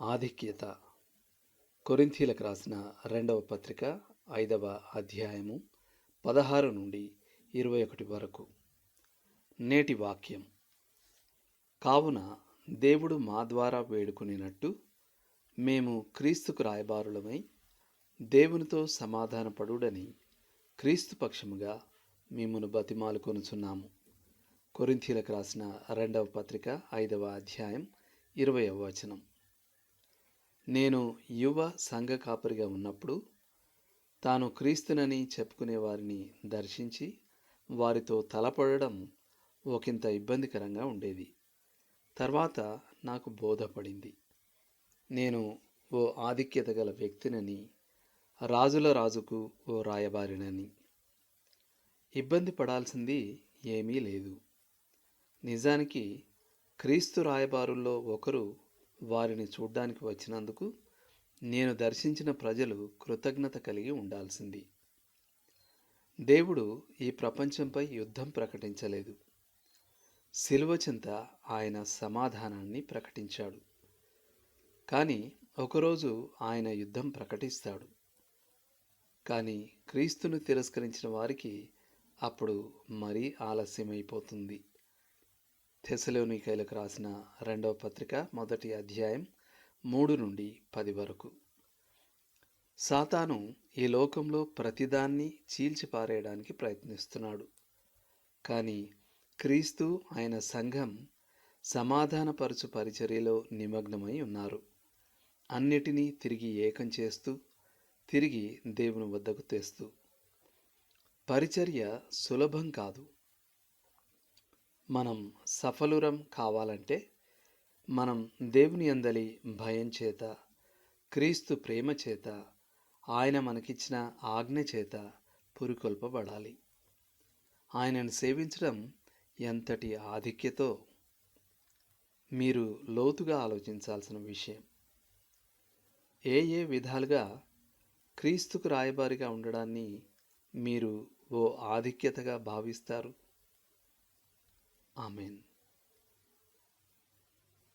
ఆధిక్యత. కొరింథీలకు రాసిన రెండవ పత్రిక ఐదవ అధ్యాయము పదహారు నుండి ఇరవై ఒకటి వరకు. నేటి వాక్యం. కావున దేవుడు మా ద్వారా వేడుకునేటట్టు మేము క్రీస్తుకు రాయబారులమై దేవునితో సమాధానపడుడని క్రీస్తు పక్షముగా మిమ్మను బతిమాలు కొనుచున్నాము కొరింథీలకు రాసిన రెండవ పత్రిక ఐదవ అధ్యాయం ఇరవై వచనం. నేను యువ సంఘ కాపరిగా ఉన్నప్పుడు తాను క్రీస్తునని చెప్పుకునే వారిని దర్శించి వారితో తలపడడం ఒకంత ఇబ్బందికరంగా ఉండేది. తర్వాత నాకు బోధపడింది. నేను ఓ ఆధిక్యత గల వ్యక్తినని రాజుల రాజుకు ఓ రాయబారినని. ఇబ్బంది పడాల్సింది ఏమీ లేదు. నిజానికి క్రీస్తు రాయబారుల్లో ఒకరు వారిని చూడ్డానికి వచ్చినందుకు నేను దర్శించిన ప్రజలు కృతజ్ఞత కలిగి ఉండాల్సింది. దేవుడు ఈ ప్రపంచంపై యుద్ధం ప్రకటించలేదు. శిలువ చింత ఆయన సమాధానాన్ని ప్రకటించాడు. కానీ ఒకరోజు ఆయన యుద్ధం ప్రకటిస్తాడు. కానీ క్రీస్తును తిరస్కరించిన వారికి అప్పుడు మరీ ఆలస్యమైపోతుంది. తెసలోనికైలకు రాసిన రెండవ పత్రిక మొదటి అధ్యాయం మూడు నుండి పది వరకు. సాతాను ఈ లోకంలో ప్రతిదాన్ని చీల్చిపారేయడానికి ప్రయత్నిస్తున్నాడు. కానీ క్రీస్తు ఆయన సంఘం సమాధానపరచు పరిచర్యలో నిమగ్నమై ఉన్నారు. అన్నిటినీ తిరిగి ఏకం చేస్తూ తిరిగి దేవుని వద్దకు తెస్తూ. పరిచర్య సులభం కాదు. మనం సఫలురం కావాలంటే మనం దేవుని అందలి భయం చేత క్రీస్తు ప్రేమ చేత ఆయన మనకిచ్చిన ఆజ్ఞ చేత పురికొల్పబడాలి. ఆయనను సేవించడం ఎంతటి ఆధిక్యతో మీరు లోతుగా ఆలోచించాల్సిన విషయం. ఏ ఏ విధాలుగా క్రీస్తుకు రాయబారిగా ఉండడాన్ని మీరు ఓ ఆధిక్యతగా భావిస్తారు? Amen.